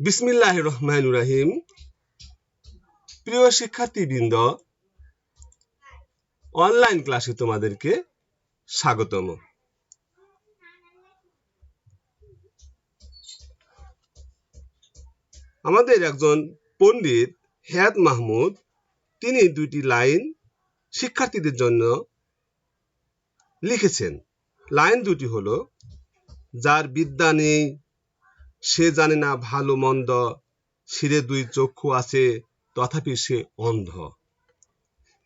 বিসমিল্লাহ রহমান রাহিম। প্রিয় শিক্ষার্থীবৃন্দ অনলাইন ক্লাসে তোমাদেরকে স্বাগতম। আমাদের একজন পণ্ডিত হেয়াত মাহমুদ, তিনি দুইটি লাইন শিক্ষার্থীদের জন্য লিখেছেন। লাইন দুটি হলো, যার বিদ্যা নেই সে জানে না ভালো মন্দ, শিরে দুই চক্ষু আছে, তথাপি সে অন্ধ।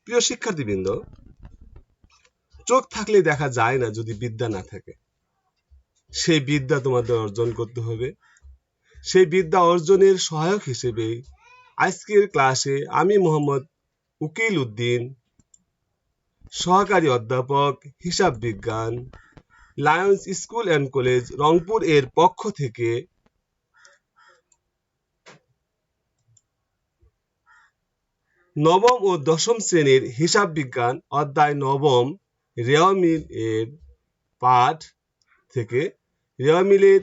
প্রিয় শিক্ষার্থীবৃন্দ, চোখ থাকলে দেখা যায় না যদি বিদ্যা না থাকে। সেই বিদ্যা তোমাদের অর্জন করতে হবে। সেই বিদ্যা অর্জনের সহায়ক হিসেবে আজকের ক্লাসে আমি মোহাম্মদ উকিল উদ্দিন, সহকারী অধ্যাপক, হিসাব বিজ্ঞান, Lions school and college Rangpur এর পক্ষ থেকে নবম ও দশম শ্রেণির হিসাব বিজ্ঞান অধ্যায় নবম রেওয়ামিল এর পাঠ থেকে রেওয়ামিলের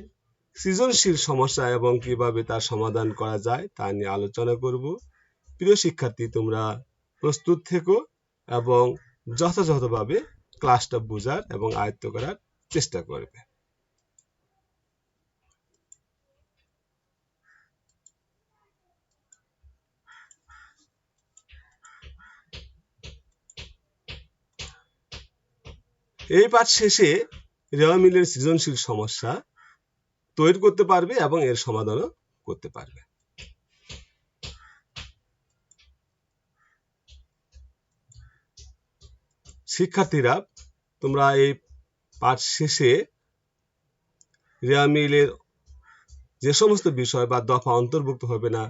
সৃজনশীল সমস্যা এবং কীভাবে তার সমাধান করা যায় তা নিয়ে আলোচনা করব। প্রিয় শিক্ষার্থী, তোমরা প্রস্তুত থেকো এবং যথাযথভাবে ক্লাসটা বোঝার এবং আয়ত্ত করার চেষ্টা করবে। এই পাঠ শেষে রেওয়া মিলের সৃজনশীল সমস্যা তৈরি করতে পারবে এবং এর সমাধানও করতে পারবে। শিক্ষার্থীরা, তোমরা এই পাঠ শেষে রেওয়া মিলের যে সমস্ত বিষয় বা দফা অন্তর্ভুক্ত হবে না,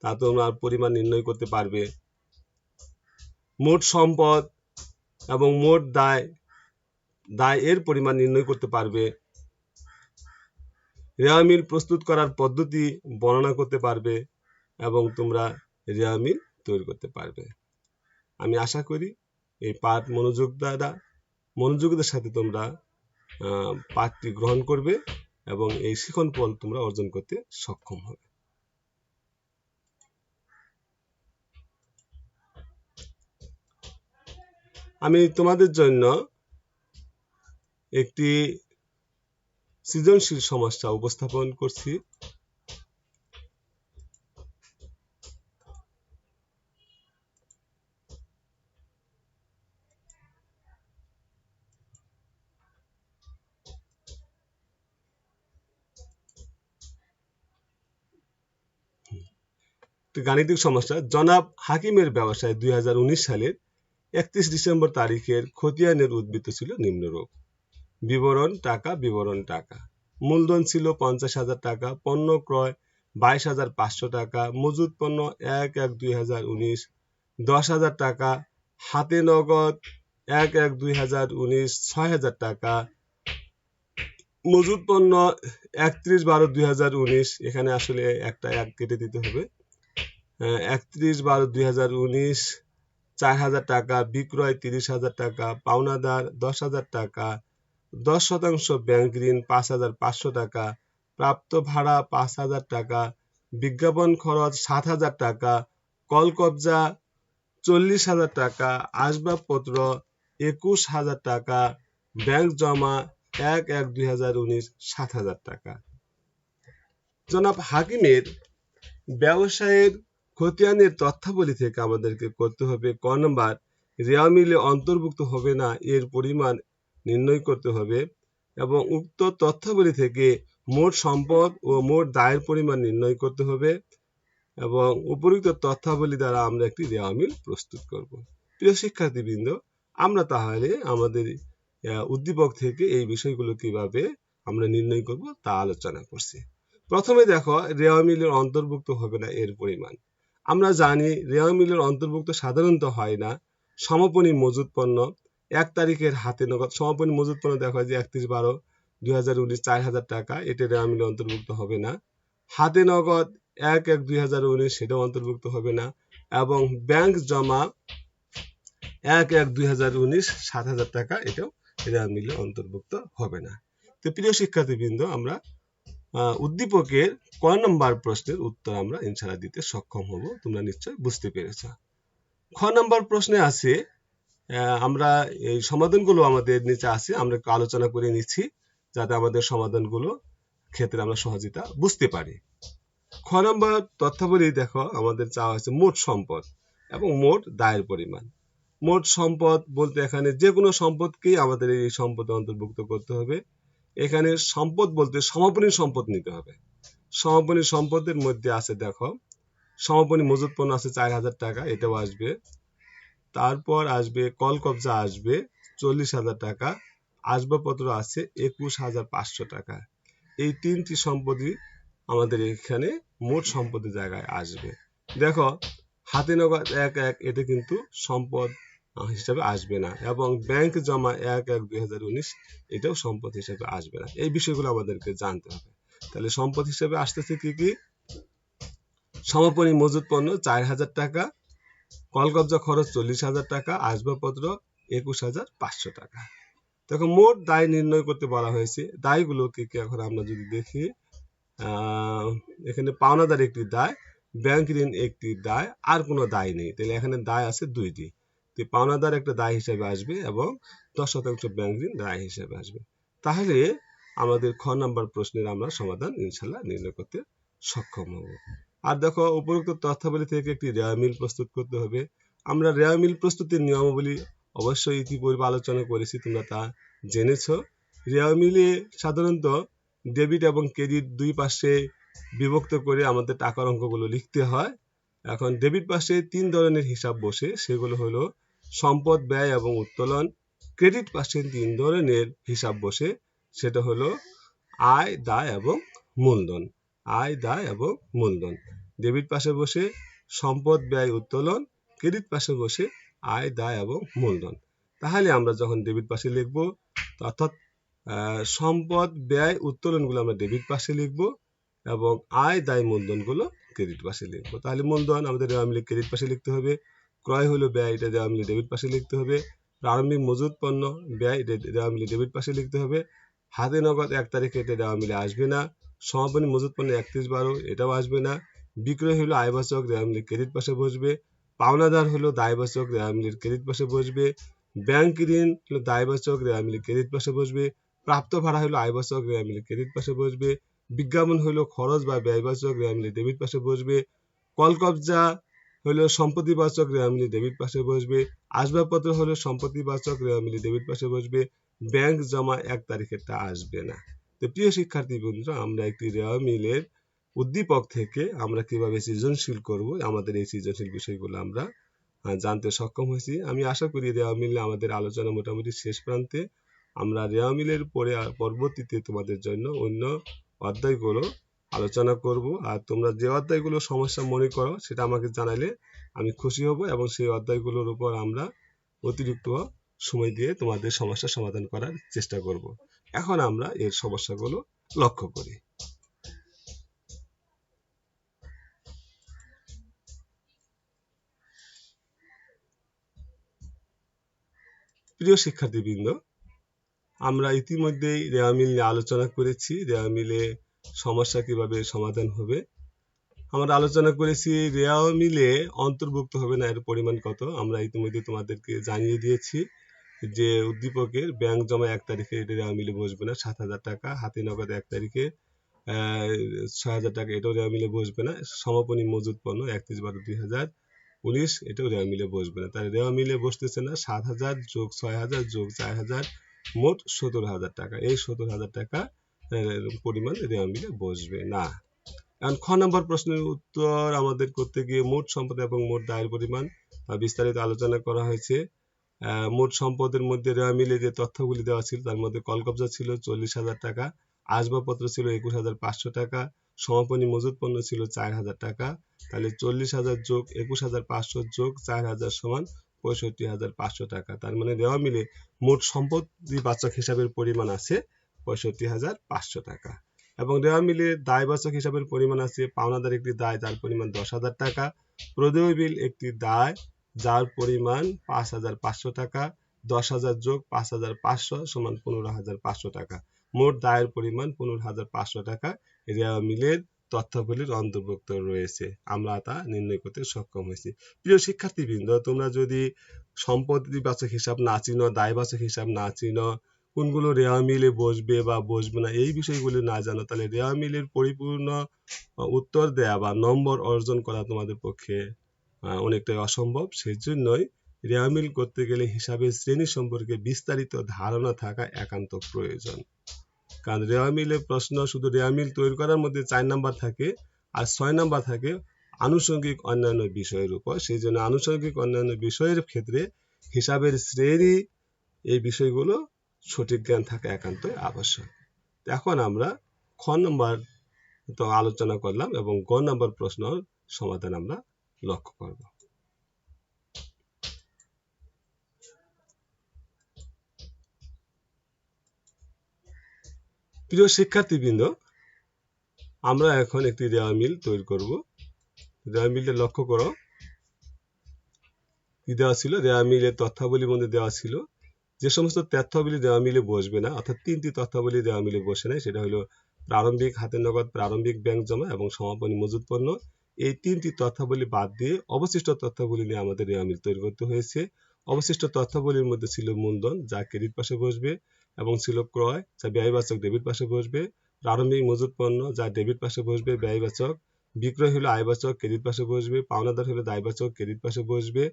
তা তোমরা পরিমাণ নির্ণয় করতে পারবে। মোট সম্পদ এবং মোট দায় দায় এর পরিমাণ নির্ণয় করতে পারবে। রেওয়া মিল প্রস্তুত করার পদ্ধতি বর্ণনা করতে পারবে এবং তোমরা রেওয়া মিল তৈরি করতে পারবে। আমি আশা করি এই পাঠ মনোযোগ দ্বারা মনোযোগের সাথে তোমরা পাঠটি গ্রহণ করবে এবং এই শিখন ফল তোমরা অর্জন করতে সক্ষম হবে। আমি তোমাদের জন্য একটি সৃজনশীল সমস্যা উপস্থাপন করছি। গাণিতিক সমস্যা জনাব হাকিমের ব্যবসায় দুই হাজার উনিশ সালের একত্রিশ ডিসেম্বর তারিখের খতিয়ানের উদ্বৃত্ত ছিল নিম্নরূপ। বিবরণ টাকা বিবরণ টাকা। মূলধন ছিল পঞ্চাশ হাজার টাকা, পণ্য ক্রয় বাইশ হাজার পাঁচশো টাকা মজুদ পণ্য এক এক দুই হাজার উনিশ, দশ হাজার টাকা, হাতে নগদ এক এক দুই হাজার উনিশ, ছয় হাজার টাকা মজুদ পণ্য একত্রিশ বারো দুই হাজার উনিশ, এখানে আসলে একটা এক কেটে দিতে হবে। একত্রিশ বারো দুই হাজার উনিশ, চার হাজার টাকা, বিক্রয় তিরিশ হাজার টাকা, পাওনাদার দশ হাজার টাকা দশ শতাংশ ব্যাংক ঋণ পাঁচ হাজার পাঁচশো টাকা, প্রাপ্ত ভাড়া পাঁচ হাজার টাকা, বিজ্ঞাপন খরচ সাত হাজার টাকা, কল কবজা চল্লিশ হাজার টাকা, আসবাবপত্র একুশ হাজার টাকা, ব্যাংক জমা এক এক দুই হাজার উনিশ সাত হাজার টাকা। জনাব হাকিমের ব্যবসায়ের খতিয়ানের তথ্যাবলী থেকে আমাদেরকে করতে হবে। ক নম্বর, রেওয়া মিলে অন্তর্ভুক্ত হবে না, এর পরিমাণ নির্ণয় করতে হবে এবং উক্ত তথ্যাবলী থেকে মোট সম্পদ ও মোট দায়ের পরিমাণ নির্ণয় করতে হবে এবং উপরোক্ত তথ্যাবলী দ্বারা আমরা একটি রেওয়ামিল প্রস্তুত করব। প্রিয় শিক্ষার্থীবৃন্দ, আমরা তাহলে আমাদের উদ্দীপক থেকে এই বিষয়গুলো কীভাবে আমরা নির্ণয় করব তা আলোচনা করছি। প্রথমে দেখো রেওয়া মিলের অন্তর্ভুক্ত হবে না এর পরিমাণ। আমরা জানি রেওয়া মিলের অন্তর্ভুক্ত সাধারণত হয় না সমাপনী মজুদ পণ্য এক তারিখের হাতে নগদ সমাপনী মজুদ পণ্য দেখা হয় যে একত্রিশ বারো দুই হাজার উনিশ চার হাজার টাকা। এটা রেওয়া অন্তর্ভুক্ত হবে না। হাতে নগদ এক এক দুই হাজার উনিশ সেটাও অন্তর্ভুক্ত হবে না। এবং ব্যাংক জমা এক এক দুই হাজার উনিশ সাত হাজার টাকা এটাও রেওয়া মিলে অন্তর্ভুক্ত হবে না। তো প্রিয় শিক্ষার্থীবৃন্দ আমরা উদ্দীপকের ক নম্বর প্রশ্নের উত্তর আমরা ইনশাল্লাহ দিতে সক্ষম হব তোমরা নিশ্চয় বুঝতে পেরেছ। খ নম্বর প্রশ্নে আছে আমরা এই সমাধানগুলো আমাদের নিচে আছে, আমরা একটু আলোচনা করে নিচ্ছি যাতে আমাদের সমাধানগুলো ক্ষেত্রে আমরা সহজিতা বুঝতে পারি। খ নম্বর তথ্যাবলী দেখো, আমাদের চাওয়া হয়েছে মোট সম্পদ এবং মোট দায়ের পরিমাণ। মোট সম্পদ বলতে এখানে যে কোনো সম্পদকেই আমাদের এই সম্পদে অন্তর্ভুক্ত করতে হবে। এখানে সম্পদ বলতে সমাপনী সম্পদ নিতে হবে। সমাপনী সম্পদের মধ্যে আছে, দেখো সমাপনী মজুত পণ্য আছে চার হাজার টাকা, এটাও আসবে। তারপর আসবে কল কবজা আসবে চল্লিশ হাজার টাকা, আসবাবপত্র আছে একুশ হাজার পাঁচশো টাকা। এই তিনটি সম্পদই আমাদের এখানে মোট সম্পদের জায়গায় আসবে। দেখো, হাতে নগদ এক এক এটা কিন্তু সম্পদ হিসাবে আসবে না এবং ব্যাংক জমা এক এক দুই হাজার উনিশ, এটাও সম্পদ হিসাবে আসবে না। এই বিষয়গুলো আমাদেরকে জানতে হবে। তাহলে সম্পদ হিসাবে আসতেছে কি কি? সমাপনী মজুত পণ্য চার হাজার টাকা কলকবজা খরচ চল্লিশ হাজার টাকা, আসবাবপত্র একুশ হাজার পাঁচশো টাকা। দেখো, মোট দায় নির্ণয় করতে বলা হয়েছে। দায়গুলো কি কি এখন আমরা যদি দেখি এখানে পাওনাদার একটি দায়, ব্যাংক ঋণ একটি দায়, আর কোনো দায় নেই। তাহলে এখানে দায় আছে দুইটি। তো পাওনাদার একটা দায় হিসেবে আসবে এবং দশ শতাংশ ব্যাংক ঋণ দায় হিসেবে আসবে। তাহলে আমাদের খ নাম্বার প্রশ্নের আমরা সমাধান ইনশাল্লাহ নির্ণয় করতে সক্ষম হব। আর দেখো, উপরোক্ত তথ্যাবলী থেকে একটি রেওয়া মিল প্রস্তুত করতে হবে। আমরা রেওয়া মিল প্রস্তুতির নিয়মাবলী অবশ্যই ইতিপূর্বে আলোচনা করেছি, তোমরা তা জেনেছ। রেওয়া মিলে সাধারণত ডেবিট এবং ক্রেডিট দুই পাশে বিভক্ত করে আমাদের টাকার অঙ্কগুলো লিখতে হয়। এখন ডেবিট পাশে তিন ধরনের হিসাব বসে, সেগুলো হলো সম্পদ, ব্যয় এবং উত্তোলন। ক্রেডিট পাশে তিন ধরনের হিসাব বসে, সেটা হলো আয়, দায় এবং মূলধন। আয়, দায় এবং মূলধন। ডেবিট পাশে বসে সম্পদ ব্যয় উত্তোলন, ক্রেডিট পাশে বসে আয়, দায় এবং মূলধন। তাহলে আমরা যখন ডেবিট পাশে লিখব, অর্থাৎ সম্পদ ব্যয় উত্তোলনগুলো আমরা ডেবিট পাশে লিখব এবং আয়, দায়, মূলধনগুলো ক্রেডিট পাশে লিখব। তাহলে মূলধন আমাদের দেওয়া মিলে ক্রেডিট পাশে লিখতে হবে, ক্রয় হলো ব্যয়, এটা দেওয়া মিলে ডেবিট পাশে লিখতে হবে, প্রারম্ভিক মজুত পণ্য ব্যয়, এটা দেওয়া মিলে ডেবিট পাশে লিখতে হবে, হাতে নগদ এক তারিখে এটা দেওয়া মিলে আসবে না সমাপনী মজুত পণ্য একত্রিশ বারো, এটাও আসবে না। বিক্রয় হলো আয়বাচক মিলে ক্রেডিট পাশে বসবে। পাওনাদার হলো দায়বাচক মিলে ক্রেডিট পাশে বসবে। ব্যাংক ঋণ হলো দায়বাচক মিলে ক্রেডিট পাশে বসবে। প্রাপ্ত ভাড়া হলো আয়বাচক মিলে ক্রেডিট পাশে বসবে। বিজ্ঞাপন হলো খরচ বা ব্যয়বাচক দেওয়া মিলে ডেবিট পাশে বসবে। কলকবজা হলো সম্পত্তিবাচক দেওয়া মিলে ডেবিট পাশে বসবে। আসবাবপত্র হলো সম্পত্তিবাচক দেওয়া মিলে ডেবিট পাশে বসবে। ব্যাংক জমা এক তারিখেরটা আসবে না। তো প্রিয় শিক্ষার্থী বন্ধুরা, আমরা একটি রেওয়া মিলের উদ্দীপক থেকে আমরা কীভাবে সৃজনশীল করব, আমাদের এই সৃজনশীল বিষয়গুলো আমরা জানতে সক্ষম হয়েছি। আমি আশা করি রেওয়া মিলে আমাদের আলোচনা মোটামুটি শেষ প্রান্তে। আমরা রেওয়া মিলের পরে পরবর্তীতে তোমাদের জন্য অন্য অধ্যায়গুলো আলোচনা করব। আর তোমরা যে অধ্যায়গুলো সমস্যা মনে করো, সেটা আমাকে জানালে আমি খুশি হব এবং সেই অধ্যায়গুলোর উপর আমরা অতিরিক্ত সময় দিয়ে তোমাদের সমস্যার সমাধান করার চেষ্টা করব। এখন আমরা এর সমস্যাগুলো লক্ষ্য করি। প্রিয় শিক্ষার্থীবৃন্দ, আমরা ইতিমধ্যেই রেওয়া মিল নিয়ে আলোচনা করেছি রেওয়া মিলে সমস্যা কীভাবে সমাধান হবে। আমরা আলোচনা করেছি রেওয়া মিলে অন্তর্ভুক্ত হবে না এর পরিমাণ কত, আমরা ইতিমধ্যে তোমাদেরকে জানিয়ে দিয়েছি। যে উদ্দীপকের ব্যাংক জমা এক তারিখে এটা মিলে বসবে না, সাত হাজার টাকা, হাতে নগদ এক তারিখে ছয় হাজার টাকা এটাও রেওয়া মিলে বসবে না, সমাপনী মজুত পণ্য একত্রিশ বারো দুই হাজার উনিশ, এটাও রেওয়া মিলে বসবে না। তাহলে রেওয়া মিলে বসতেছে না, সাত হাজার যোগ ছয় হাজার যোগ চার হাজার, মোট সত্তর হাজার টাকা। এই সত্তর হাজার টাকা পরিমাণ রেওয়া মিলে বসবে না। এখন খ নম্বর প্রশ্নের উত্তর আমাদের করতে গিয়ে মোট সম্পদ এবং মোট দায়ের পরিমাণ বিস্তারিত আলোচনা করা হয়েছে। মোট সম্পদের মধ্যে রেওয়া মিলে যে তথ্যগুলি দেওয়া ছিল তার মধ্যে কলকবজা ছিল চল্লিশ হাজার টাকা, আসবাবপত্র ছিল একুশ হাজার পাঁচশো টাকা, সমাপনী মজুত পণ্য ছিল চার হাজার টাকা। তাহলে চল্লিশ হাজার যোগ একুশ হাজার পাঁচশো যোগ চার হাজার সমান পঁয়ষট্টি হাজার পাঁচশো টাকা। তার মানে দেওয়া মিলে মোট সম্পত্তি বাচক হিসাবের পরিমাণ আছে পঁয়ষট্টি হাজার পাঁচশো টাকা। এবং দেওয়া মিলে দায়বাচক হিসাবের পরিমাণ আছে, পাওনাদার একটি দায় তার পরিমাণ দশ হাজার টাকা, প্রদেয় বিল একটি দায় যার পরিমাণ পাঁচ হাজার পাঁচশো টাকা, দশ হাজার যোগ পাঁচ হাজার পাঁচশো সমান পনেরো হাজার পাঁচশো টাকা। মোট দায়ের পরিমাণ পনেরো হাজার পাঁচশো টাকা। রেওয়া মিলের তথ্যাবলীর অন্তর্ভুক্ত রয়েছে। আমরা তা নির্ণয় করতে সক্ষম হয়েছি। প্রিয় শিক্ষার্থীবৃন্দ, তোমরা যদি সম্পত্তিবাচক হিসাব না চিনো, দায়বাচক হিসাব না চিনো, কোনগুলো রেওয়া মিলে বসবে বা বসবে না এই বিষয়গুলি না জানো, তাহলে রেওয়া মিলের পরিপূর্ণ উত্তর দেয়া বা নম্বর অর্জন করা তোমাদের পক্ষে অনেকটাই অসম্ভব। সেই জন্যই রেওয়া মিল করতে গেলে হিসাবের শ্রেণি সম্পর্কে বিস্তারিত ধারণা থাকা একান্ত প্রয়োজন। কারণ রেওয়া মিলের প্রশ্ন শুধু রেওয়া মিল তৈরি করার মধ্যে চার নাম্বার থাকে আর ছয় নাম্বার থাকে আনুষঙ্গিক অন্যান্য বিষয়ের উপর। সেই জন্য আনুষঙ্গিক অন্যান্য বিষয়ের ক্ষেত্রে হিসাবের শ্রেণি এই বিষয়গুলো সঠিক জ্ঞান থাকা একান্তই আবশ্যক। এখন আমরা খ নম্বর তো আলোচনা করলাম এবং গ নম্বর প্রশ্ন সমাধান আমরা লক্ষ্য করব। প্রিয় শিক্ষার্থীবৃন্দ, আমরা এখন একটি রেওয়া মিল তৈরি করব। রেওয়া মিলটা লক্ষ্য করো। কি দেওয়া ছিল? রেওয়া মিলের তথ্যাবলীর মধ্যে দেওয়া ছিল, যে সমস্ত তথ্যাবলী দেওয়া মিলে বসবে না, অর্থাৎ তিনটি তথ্যাবলী দেওয়া মিলে বসে নাই, সেটা হলো প্রারম্ভিক, হাতের নগদ, প্রারম্ভিক ব্যাংক জমা এবং সমাপনী মজুত পণ্য এই তিনটি তথ্যাবলী বাদ দিয়ে অবশিষ্ট তথ্যাবলী নিয়ে আমাদের রেওয়া মিল তৈরি করতে হয়েছে। অবশিষ্ট তথ্যাবলীর মধ্যে ছিল মূলধন, যা ক্রেডিট পাশে বসবে, এবং ছিল ক্রয়, যা ব্যয়বাচক ডেবিট পাশে বসবে। প্রারম্ভিক মজুত পণ্য, যা ডেবিট পাশে বসবে, ব্যয়বাচক। বিক্রয় হলো আয়বাচক, ক্রেডিট পাশে বসবে। পাওনাদার হলো দায়বাচক, ক্রেডিট পাশে বসবে।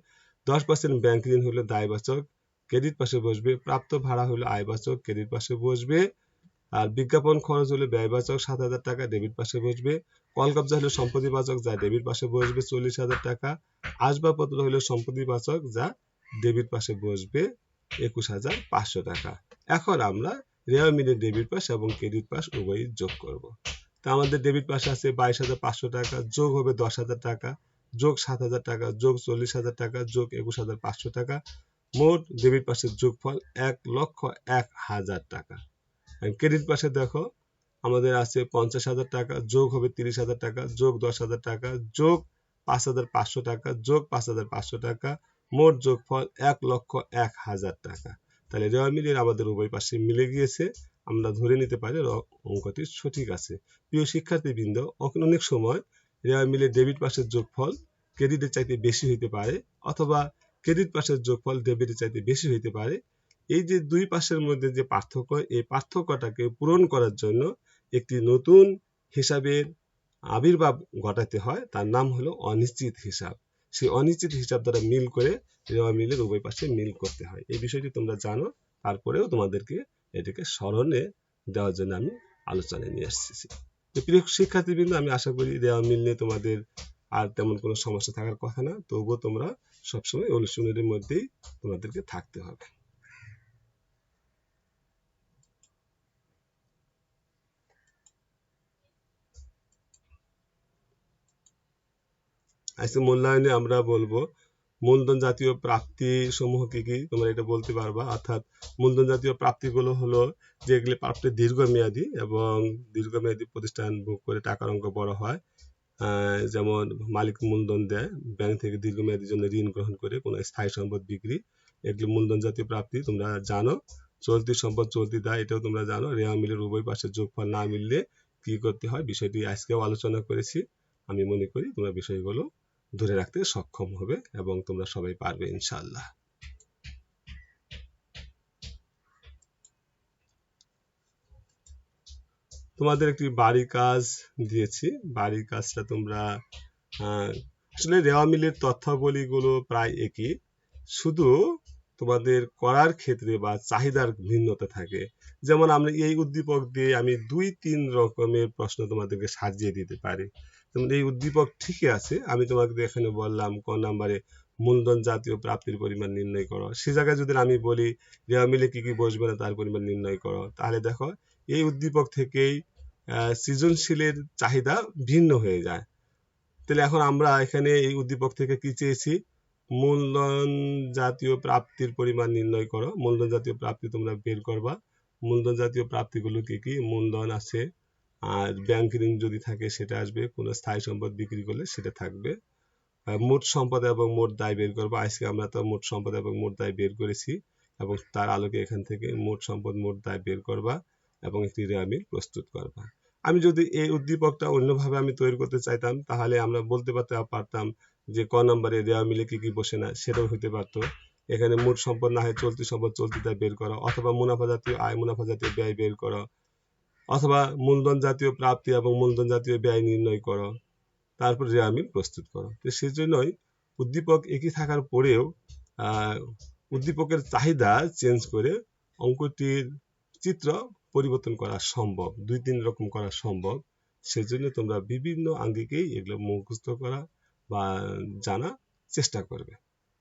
দশ পার্সেন্ট ব্যাংক ঋণ হলো দায়বাচক, ক্রেডিট পাশে বসবে। প্রাপ্ত ভাড়া হলো আয়বাচক, ক্রেডিট পাশে বসবে। আর বিজ্ঞাপন খরচ হলে ব্যয়বাচক, সাত হাজার টাকা, ডেবিট পাশে বসবে। কল কবজা হলো সম্পত্তিবাচক যা ডেবিট পাশে বসবে চল্লিশ হাজার টাকা। আসবাবপত্র হলো সম্পত্তিবাচক যা ডেবিট পাশে বসবে একুশ হাজার পাঁচশো টাকা। এখন আমরা রেওয়া মিলে ডেবিট পাস এবং ক্রেডিট পাস উভয়ই যোগ করব। তা আমাদের ডেবিট পাশে আছে বাইশ হাজার পাঁচশো টাকা, যোগ হবে দশ হাজার টাকা, যোগ সাত হাজার টাকা, যোগ চল্লিশ হাজার টাকা, যোগ একুশ হাজার পাঁচশো টাকা। মোট ডেবিট পাশের যোগফল এক লক্ষ এক হাজার টাকা। ক্রেডিট পাশে দেখো আমাদের আছে পঞ্চাশ হাজার টাকা, যোগ হবে তিরিশ হাজার টাকা, যোগ দশ হাজার টাকা, যোগ পাঁচ হাজার পাঁচশো টাকা, যোগ পাঁচ হাজার পাঁচশো টাকা, মোট যোগফল এক লক্ষ এক হাজার টাকা। তাহলে রেওয়া মিলিয়ে আমাদের উভয় পাশে মিলে গিয়েছে, আমরা ধরে নিতে পারি অঙ্কটি সঠিক আছে। প্রিয় শিক্ষার্থীবৃন্দ অনেক সময় রেওয়া মিলে ডেবিট পাশের যোগফল ক্রেডিটের চাইতে বেশি হইতে পারে অথবা ক্রেডিট পাশের যোগফল ডেবিটের চাইতে বেশি হইতে পারে। এই যে দুই পাশের মধ্যে যে পার্থক্য, এই পার্থক্যটাকে পূরণ করার জন্য একটি নতুন হিসাবের আবির্ভাব ঘটাতে হয়, তার নাম হলো অনিশ্চিত হিসাব। সেই অনিশ্চিত হিসাব দ্বারা মিল করে রেওয়া মিলের উভয় পাশে মিল করতে হয়। এই বিষয়টি তোমরা জানো, তারপরেও তোমাদেরকে এটাকে স্মরণে দেওয়ার জন্য আমি আলোচনায় নিয়ে আসতেছি প্রিয় শিক্ষার্থীবৃন্দ, আমি আশা করি রেওয়া মিল নিয়ে তোমাদের আর তেমন কোনো সমস্যা থাকার কথা না, তবুও তোমরা সবসময় অনুশীলনের মধ্যেই তোমাদেরকে থাকতে হবে। আজকে মূল্যায়নে আমরা বলব, মূলধন জাতীয় প্রাপ্তি সমূহ কি কি? তোমরা এটা বলতে পারবা। অর্থাৎ মূলধন জাতীয় প্রাপ্তিগুলো হলো যেগুলি প্রাপ্তি দীর্ঘমেয়াদী এবং দীর্ঘমেয়াদী প্রতিষ্ঠান বুক করে টাকার অঙ্ক বড় হয়। যেমন মালিক মূলধন দেয়, ব্যাংক থেকে দীর্ঘমেয়াদীর জন্য ঋণ গ্রহণ করে কোনো স্থায়ী সম্পদ বিক্রি। এগুলি মূলধন জাতীয় প্রাপ্তি, তোমরা জানো। চলতি সম্পদ চলতি দায়, এটাও তোমরা জানো। রেওয়া মিলের উভয় পাশে যোগফল না মিললে কি করতে হয়? বিষয়টি আজকেও আলোচনা করেছি। আমি মনে করি তোমরা বিষয়গুলো ধরে রাখতে সক্ষম হবে এবং তোমরা সবাই পারবে ইনশাল্লাহ তোমাদের একটি বাড়ি কাজ দিয়েছি। বাড়ির কাজটা তোমরা আসলে রেওয়া মিলের তথ্যাবলীগুলো প্রায় একই। শুধু তোমাদের করার ক্ষেত্রে বা চাহিদার ভিন্নতা থাকে। যেমন আমরা এই উদ্দীপক দিয়ে আমি দুই তিন রকমের প্রশ্ন তোমাদেরকে সাজিয়ে দিতে পারি। যেমন এই উদ্দীপক ঠিকই আছে। আমি তোমাকে এখানে বললাম ক নাম্বারে মূলধন জাতীয় প্রাপ্তির পরিমাণ নির্ণয় করো। সে জায়গায় যদি আমি বলি রেওয়া মিলে কি কি বসবে না তার পরিমাণ নির্ণয় করো, তাহলে দেখো, এই উদ্দীপক থেকেই সৃজনশীলের চাহিদা ভিন্ন হয়ে যায়। তাহলে এখন আমরা এখানে এই উদ্দীপক থেকে কি চেয়েছি? মূলধন জাতীয় প্রাপ্তির পরিমাণ নির্ণয় করো। মূলধন জাতীয় প্রাপ্তি তোমরা বের করবা। মূলধন জাতীয় প্রাপ্তিগুলো কি কি? মূলধন আছে আর ব্যাংক ঋণ যদি থাকে সেটা আসবে, কোনো স্থায়ী সম্পদ বিক্রি করলে সেটা থাকবে। মোট সম্পদ এবং মোট দায় বের করব। আজকে আমরা তো মোট সম্পদ এবং মোট দায় বের করেছি এবং তার আলোকে এখান থেকে মোট সম্পদ, মোট দায় বের করবা এবং একটি রেয়ামিল প্রস্তুত করবা। আমি যদি এই উদ্দীপকটা অন্যভাবে আমি তৈরি করতে চাইতাম, তাহলে আমরা বলতে পারতে পারতাম যে ক নম্বরে দেওয়া মিলে কি কি বসে না, সেটাও হতে পারতো। এখানে মোট সম্পদ না হয় চলতি সম্পদ, চলতি দায় বের করা। অথবা মুনাফা জাতীয় আয়, মুনাফা জাতীয় ব্যয় বের করা। অথবা মূলধন জাতীয় প্রাপ্তি এবং মূলধন জাতীয় ব্যয় নির্ণয় করো। তারপর রেয়ামিল প্রস্তুত করো। তো সেই জন্যই উদ্দীপক একই থাকার পরেও উদ্দীপকের চাহিদা চেঞ্জ করে অঙ্কটির চিত্র পরিবর্তন করা সম্ভব, দুই তিন রকম করা সম্ভব। সেজন্য তোমরা বিভিন্ন আঙ্গিকেই এগুলো মুখস্থ করা বা জানা চেষ্টা করবে।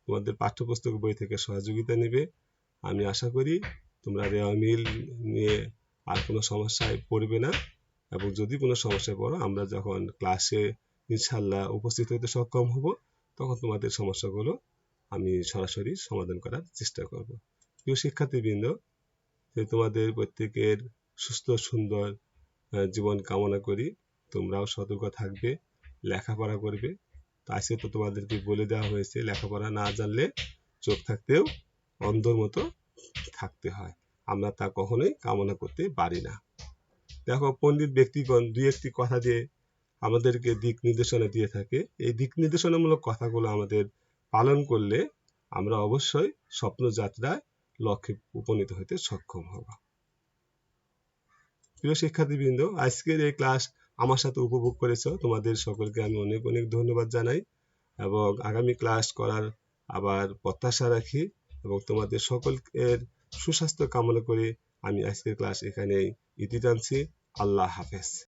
তোমাদের পাঠ্যপুস্তক বই থেকে সহযোগিতা নেবে। আমি আশা করি তোমরা রেওয়া মিল নিয়ে আর কোনো সমস্যায় পড়বে না। এবং যদি কোনো সমস্যায় পড়ো, আমরা যখন ক্লাসে ইনশাল্লাহ উপস্থিত হতে সক্ষম হব, তখন তোমাদের সমস্যাগুলো আমি সরাসরি সমাধান করার চেষ্টা করব। প্রিয় শিক্ষার্থীবৃন্দ তোমাদের প্রত্যেকের সুস্থ, সুন্দর জীবন কামনা করি, তোমরাও সতর্ক থাকবে, লেখাপড়া করবে। তো আজকে তো তোমাদেরকে বলে দেওয়া হয়েছে, লেখাপড়া না জানলে চোখ থাকতেও অন্ধর মতো থাকতে হয়। আমরা তা কখনোই কামনা করতে পারি না। দেখো, পণ্ডিত ব্যক্তিগণ দুই একটি কথা দিয়ে আমাদেরকে দিক নির্দেশনা দিয়ে থাকে। এই দিক নির্দেশনামূলক কথাগুলো আমাদের পালন করলে আমরা অবশ্যই স্বপ্ন যাত্রায় লক্ষ্যে উপনীত হতে সক্ষম হব। প্রিয় শিক্ষার্থীবৃন্দ, আজকের এই ক্লাস আমার সাথে উপভোগ করেছ। তোমাদের সকলকে আমি অনেক অনেক ধন্যবাদ জানাই এবং আগামী ক্লাস করার আবার প্রত্যাশা রাখি এবং তোমাদের সকলের সুস্বাস্থ্য কামনা করে আমি আজকের ক্লাস এখানেই ইতি টানছি। আল্লাহ হাফেজ।